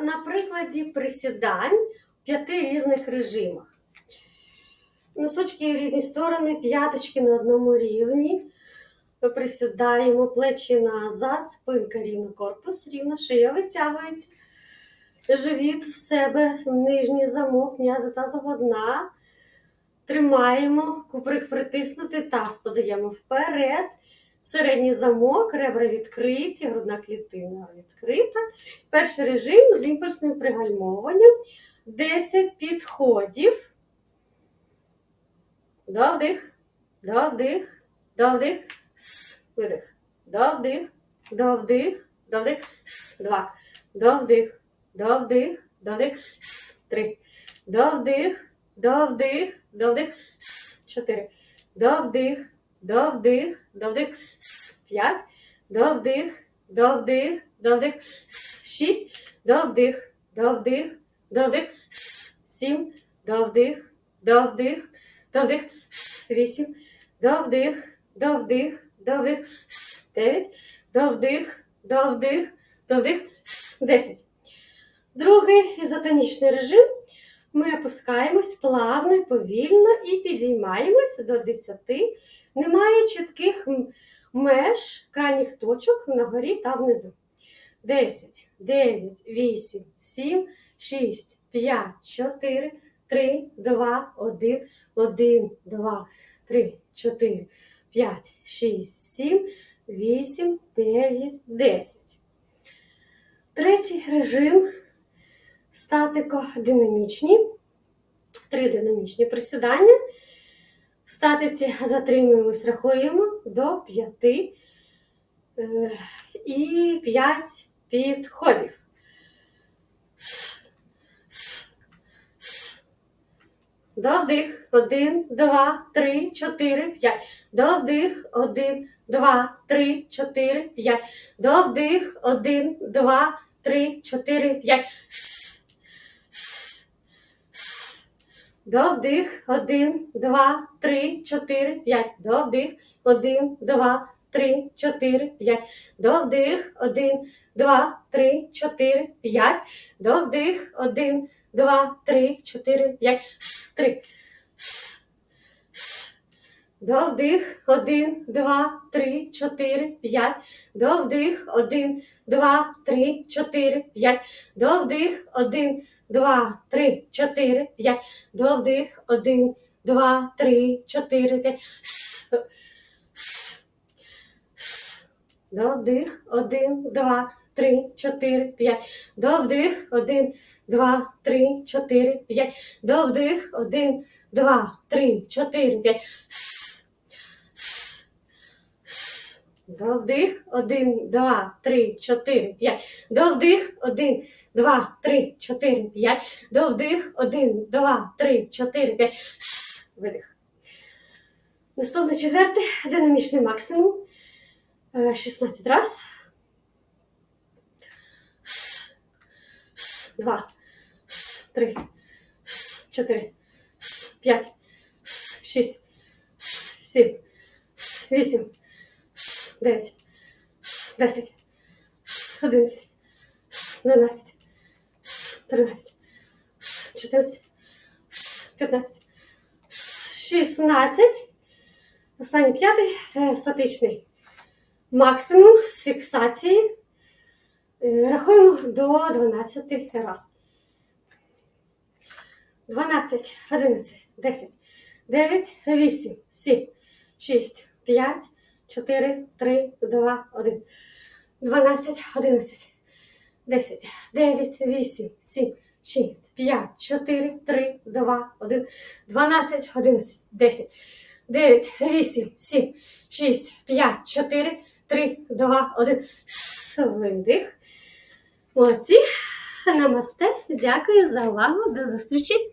на прикладі присідань в п'яти різних режимах. Носочки різні сторони, п'яточки на одному рівні. Ми присідаємо плечі назад, спинка рівно, корпус рівно, шия витягується. Живіт в себе, нижній замок, м'яза тазова дна. Тримаємо, куприк притиснути, таз подаємо вперед. Середній замок, ребра відкриті, грудна клітина відкрита. Перший режим з імпульсним пригальмовуванням. 10 підходів. Довдих, довдих, довдих, с, видих. Довдих, довдих, довдих, с, два. Довдих, довдих, довдих, с, три. Довдих, довдих, довдих, с, чотири. Довдих, довдих, довдих, с, п'ять. Довдих, довдих, довдих, с, шість. Довдих, довдих, довдих, с, сім. Довдих, довдих, довдих, с, вісім. Довдих, довдих, довдих, с, дев'ять. Довдих, довдих, довдих, с, десять. Другий ізотонічний режим. Ми опускаємось плавно, повільно і підіймаємось до 10. Немає чітких меж крайніх точок на горі та внизу. 10, 9, 8, 7, 6, 5, 4, 3, 2, 1, 1, 2, 3, 4, 5, 6, 7, 8, 9, 10. Третій режим статико-динамічні. Три динамічні присідання. В статиці затримуємось, рахуємо до п'яти Е, і п'ять підходів. С, с. Довдих. Один, два, три, чотири, п'ять. Довдих. Один, два, три, чотири, п'ять. Довдих. Один, два, три, чотири, п'ять. С, с, с. Довдих. Один, два, три, чотири, п'ять. Довдих. Один, два, три, чотири, п'ять. Довдих. Один, два, три, чотири, п'ять. Довдих. Один, два, три, чотири, п'ять. С, три. С. Довдих. Один, два, три, чотири, п'ять. Довдих. Один, два, три, чотири, п'ять. Довдих. Один, два, три, чотири, п'ять. Довдих. Один, два, три, чотири, п'ять. С. Довдих. Один, два, три, чотири, п'ять. Довдих. Один, два, три, чотири, п'ять. Довдих. Один, два, три, чотири, п'ять. С. Довдих. Один, два, три, чотири, п'ять. Довдих. Один, два, три, чотири, п'ять. Довдих. Один, два, три, чотири, п'ять. Видих. Наступний четвертий динамічний максимум. Е, 16 раз. С, с, два, с, три, с, чотири, с, п'ять, с, шість, с, сім, с, вісім, с, дев'ять, с, десять, с, одинадцять, с, дванадцять, с, тринадцять, с, чотирнадцять, с, п'ятнадцять, с, шістнадцять. Останній п'ятий е, статичний максимум з фіксації. Е, Рахуємо до 12 раз. 12, 11, 10, 9, 8, 7, 6, 5, 4, 3, 2, 1. 12, 11, 10, 9, 8, 7, 6, 5, 4, 3, 2, 1. 12, 11, 10, 9, 8, 7, 6, 5, 4, 3, 2, 1. С, Видих. Молодці. Намасте. Дякую за увагу. До зустрічі.